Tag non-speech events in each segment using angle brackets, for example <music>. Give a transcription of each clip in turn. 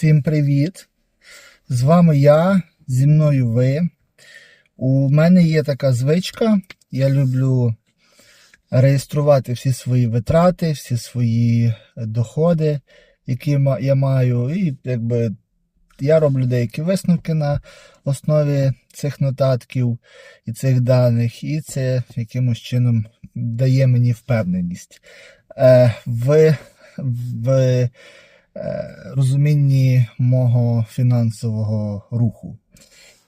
Всім привіт! З вами я, зі мною ви. У мене є така звичка. Я люблю реєструвати всі свої витрати, всі свої доходи, які я маю. І якби я роблю деякі висновки на основі цих нотатків і цих даних, і це якимось чином дає мені впевненість. Е, в, в е, розумінні мого фінансового руху.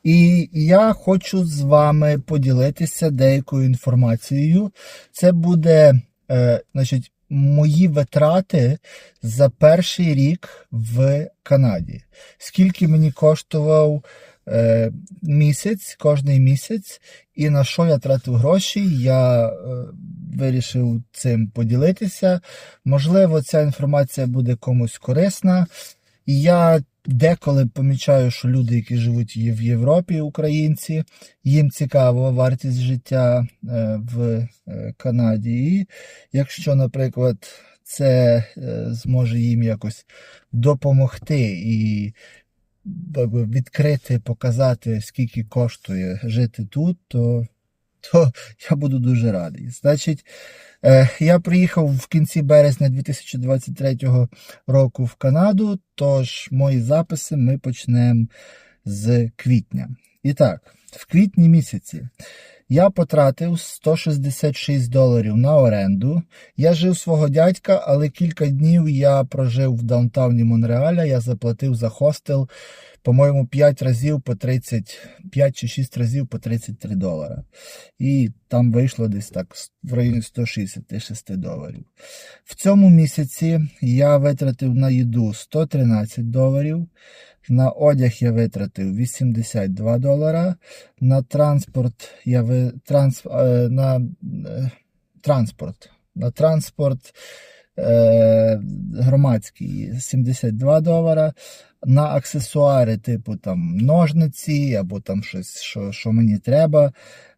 І я хочу з вами поділитися деякою інформацією. Це буде, е, значить, мої витрати за перший рік в Канаді. Скільки мені коштував е, місяць, кожний місяць, і на що я тратив гроші, я е, вирішив цим поділитися. Можливо, ця інформація буде комусь корисна. Я деколи помічаю, що люди, які живуть в Європі, українці, їм цікава вартість життя е, в е, Канаді. І якщо, наприклад, це е, зможе їм якось допомогти і відкрити, показати, скільки коштує жити тут, то, то <laughs> я буду дуже радий. Значить, е, я приїхав в кінці березня 2023 року в Канаду, тож мої записи ми почнемо з квітня. І так, в квітні місяці я потратив 166 доларів на оренду. Я жив свого дядька, але кілька днів я прожив в даунтауні Монреаля. Я заплатив за хостел, по-моєму, 5 разів по 30, 5 чи 6 разів по 33 долара. І там вийшло десь так в районі 166 доларів. В цьому місяці я витратив на їду 113 доларів. На одяг я витратив 82 долара. На транспорт я ви... транс... е, на е, транспорт. На транспорт е... громадський 72 долара. На аксесуари, типу там ножниці або там щось, що, що мені треба.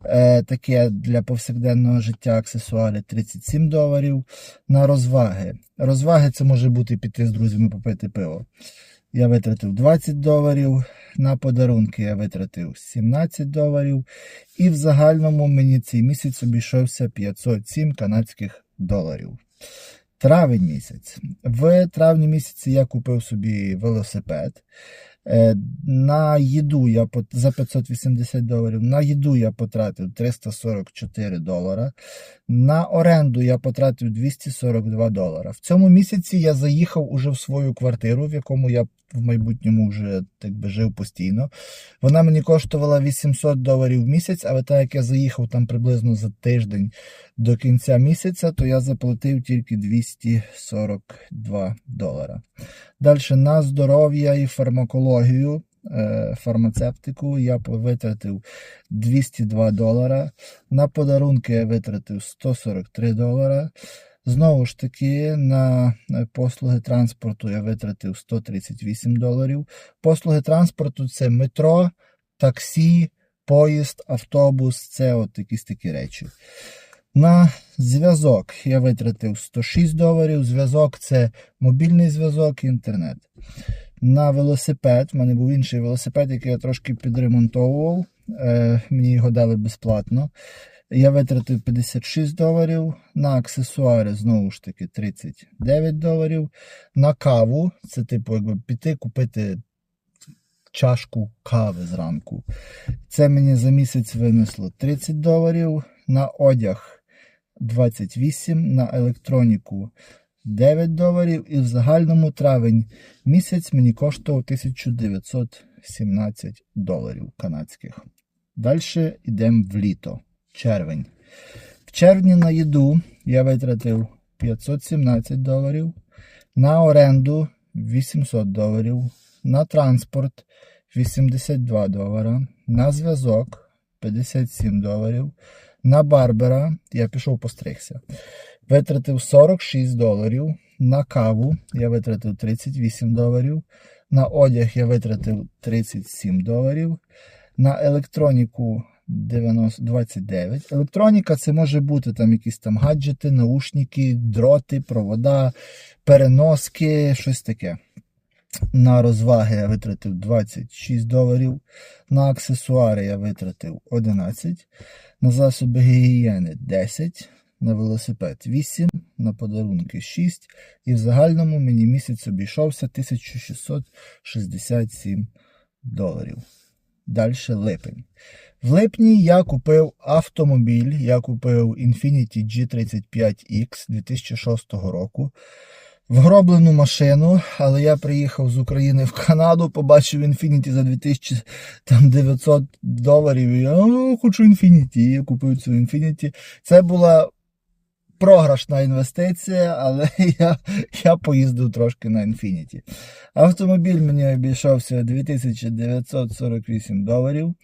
Е, таке для повсякденного життя аксесуари 37 доларів. На розваги. Розваги це може бути піти з друзями попити пиво. Я витратив 20 доларів. На подарунки я витратив 17 доларів. І в загальному мені цей місяць обійшовся 507 канадських доларів. Травень місяць. В травні місяці я купив собі велосипед. Е, На їду я за 580 доларів. На їду я потратив 344 долара. На оренду я потратив 242 долара. В цьому місяці я заїхав уже в свою квартиру, в якому я в майбутньому вже так би жив постійно. Вона мені коштувала 800 доларів в місяць, але так як я заїхав там приблизно за тиждень до кінця місяця, то я заплатив тільки 242 долара. Далі на здоров'я і фармакологію, е, фармацевтику я витратив 202 долара. На подарунки я витратив 143 долара. Знову ж таки, на послуги транспорту я витратив 138 доларів. Послуги транспорту це метро, таксі, поїзд, автобус, це от якісь такі речі. На зв'язок я витратив 106 доларів. Зв'язок це мобільний зв'язок і інтернет. На велосипед, в мене був інший велосипед, який я трошки підремонтовував. Е, мені його дали безплатно. Я витратив 56 доларів. На аксесуари, знову ж таки, 39 доларів. На каву, це типу, якби піти купити чашку кави зранку. Це мені за місяць винесло 30 доларів. На одяг 28, на електроніку 9 доларів. І в загальному травень місяць мені коштував 1917 доларів канадських. Далі йдемо в літо, червень. В червні на їду я витратив 517 доларів, на оренду 800 доларів, на транспорт 82 долара, на зв'язок 57 доларів, на барбера я пішов постригся. Витратив 46 доларів. На каву я витратив 38 доларів. На одяг я витратив 37 доларів. На електроніку 90, 29. Електроніка це може бути там якісь там гаджети, наушники, дроти, провода, переноски, щось таке. На розваги я витратив 26 доларів. На аксесуари я витратив 11. На засоби гігієни 10. На велосипед 8, на подарунки 6. І в загальному мені місяць обійшовся 1667 доларів. Далі липень. В липні я купив автомобіль. Я купив Infiniti G35X 2006 року. Вгроблену машину, але я приїхав з України в Канаду, побачив Infiniti за 2900 доларів. І я хочу Infiniti. Я купив цю Infiniti. Це була програшна інвестиція, але <laughs> я, я поїздив трошки на Infiniti. Автомобіль мені обійшовся 2948 доларів.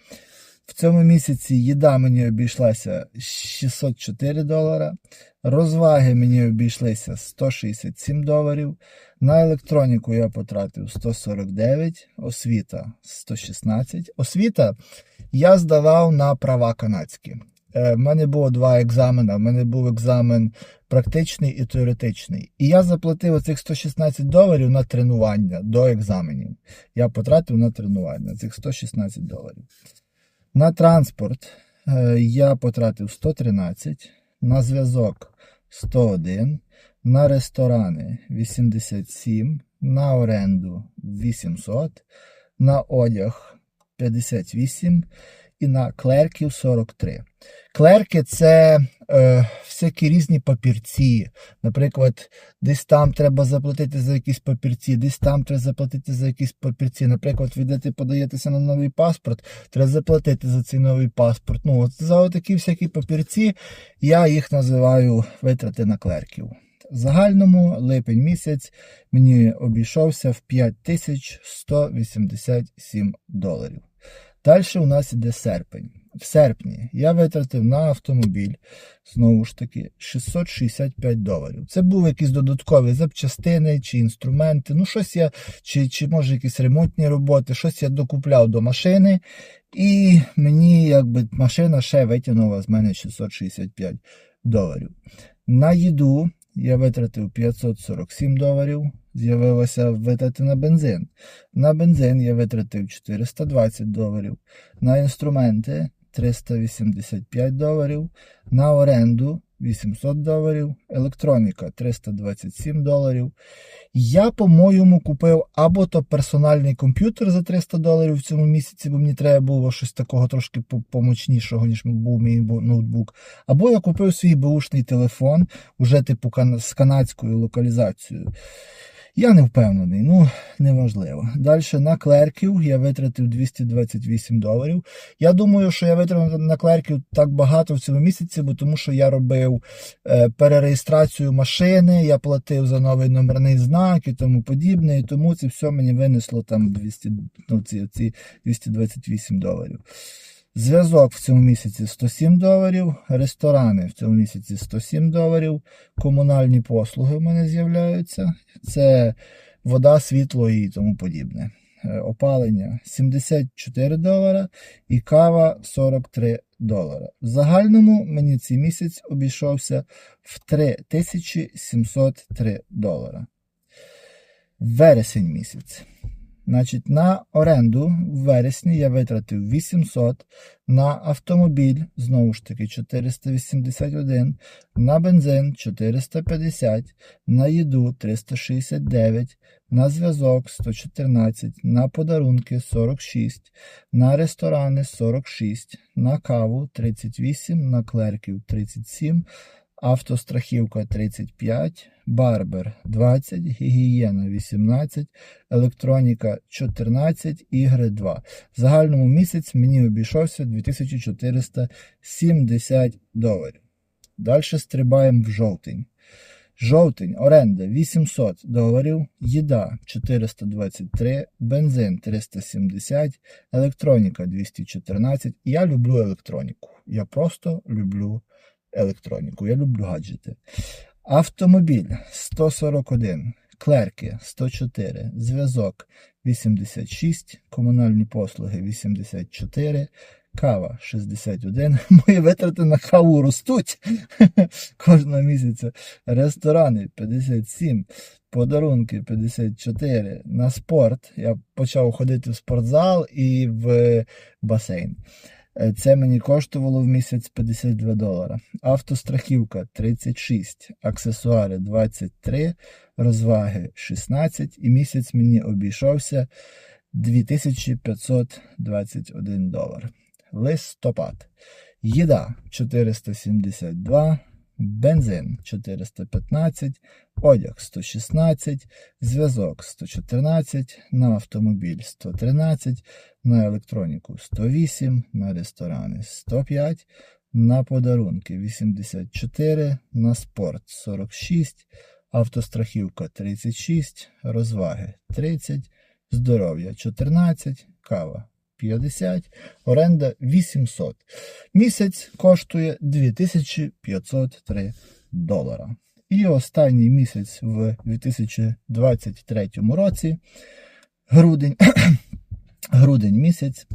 В цьому місяці їда мені обійшлася 604 долара. Розваги мені обійшлися 167 доларів. На електроніку я потратив 149, освіта 116. Освіта я здавав на права канадські. У мене було два екзамени. У мене був екзамен практичний і теоретичний. І я заплатив оцих 116 доларів на тренування до екзаменів. Я потратив на тренування цих 116 доларів. На транспорт е, я потратив 113, на зв'язок 101, на ресторани 87, на оренду 800, на одяг 58 і на клерків 43. Клерки це е, всякі різні папірці. Наприклад, десь там треба заплатити за якісь папірці, десь там треба заплатити за якісь папірці. Наприклад, йдете подаєтеся на новий паспорт, треба заплатити за цей новий паспорт. Ну, от За такі всякі папірці я їх називаю витрати на клерків. В загальному липень місяць мені обійшовся в 5187 доларів. Далі у нас іде серпень. В серпні я витратив на автомобіль знову ж таки 665 доларів. Це були якісь додаткові запчастини чи інструменти. Ну, щось я, чи, чи може якісь ремонтні роботи, щось я докупляв до машини, і мені якби машина ще витягнула з мене 665 доларів. На їду я витратив 547 доларів. З'явилося витрати на бензин. На бензин я витратив 420 доларів. На інструменти 385 доларів. На оренду 800 доларів. Електроніка 327 доларів. Я, по-моєму, купив або то персональний комп'ютер за 300 доларів в цьому місяці, бо мені треба було щось такого трошки помочнішого, ніж був мій ноутбук. Або я купив свій бушний телефон, уже типу з канадською локалізацією. Я не впевнений, ну неважливо. Далі на клерків я витратив 228 доларів. Я думаю, що я витратив на клерків так багато в цьому місяці, бо тому що я робив е, перереєстрацію машини, я платив за новий номерний знак і тому подібне. І тому це все мені винесло там 200, ну, ці, ці 228 доларів. Зв'язок в цьому місяці 107 доларів, ресторани в цьому місяці 107 доларів, комунальні послуги в мене з'являються. Це вода, світло і тому подібне. Е, опалення 74 долара і кава 43 долара. В загальному мені цей місяць обійшовся в 3703 долара. Вересень місяць. Значить, на оренду в вересні я витратив 800, на автомобіль, знову ж таки, 481, на бензин 450, на їду 369, на зв'язок 114, на подарунки 46, на ресторани 46, на каву 38, на клерків 37 автострахівка 35, барбер 20, гігієна 18, електроніка 14, ігри 2. В загальному місяць мені обійшовся 2470 доларів. Далі стрибаємо в жовтень. Жовтень, оренда 800 доларів, їда 423, бензин 370, електроніка 214. Я люблю електроніку. Я просто люблю електроніку. Я люблю гаджети. Автомобіль 141, клерки 104, зв'язок 86, комунальні послуги 84, кава 61. <laughs> Мої витрати на каву ростуть <laughs> кожного місяця. Ресторани 57, Подарунки 54 на спорт. Я почав ходити в спортзал і в басейн. Е, Це мені коштувало в місяць 52 долара. Автострахівка 36, аксесуари 23, розваги 16 і місяць мені обійшовся 2521 долар. Листопад. Їда 472, бензин 415, одяг 116, зв'язок 114, на автомобіль 113, на електроніку 108, на ресторани 105, на подарунки 84, на спорт 46, автострахівка 36, розваги 30, здоров'я 14, кава 50, оренда 800. Місяць коштує 2503 долара. І останній місяць в 2023 році, грудень, <clears throat> грудень місяць,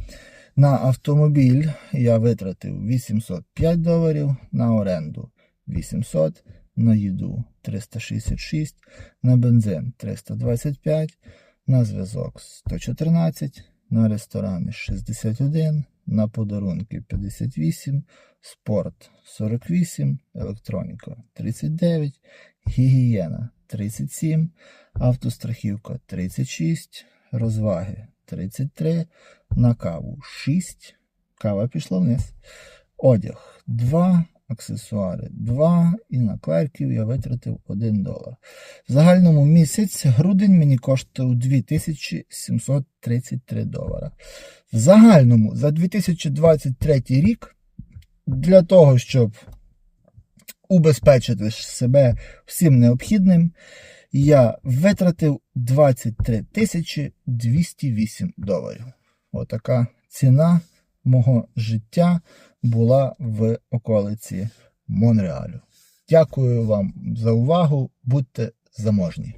на автомобіль я витратив 805 доларів, на оренду 800, на їду 366, на бензин 325, на зв'язок 114, на ресторани 61, на подарунки 58, спорт 48, електроніка 39, гігієна 37, автострахівка 36, розваги 33, на каву 6, кава пішла вниз, одяг 2, аксесуари 2 і на клерків я витратив 1 долар. В загальному місяць грудень мені коштував 2733 долара. В загальному за 2023 рік для того, щоб убезпечити себе всім необхідним, я витратив 23 208 доларів. Отака ціна мого життя була в околиці Монреалю. Дякую вам за увагу. Будьте заможні.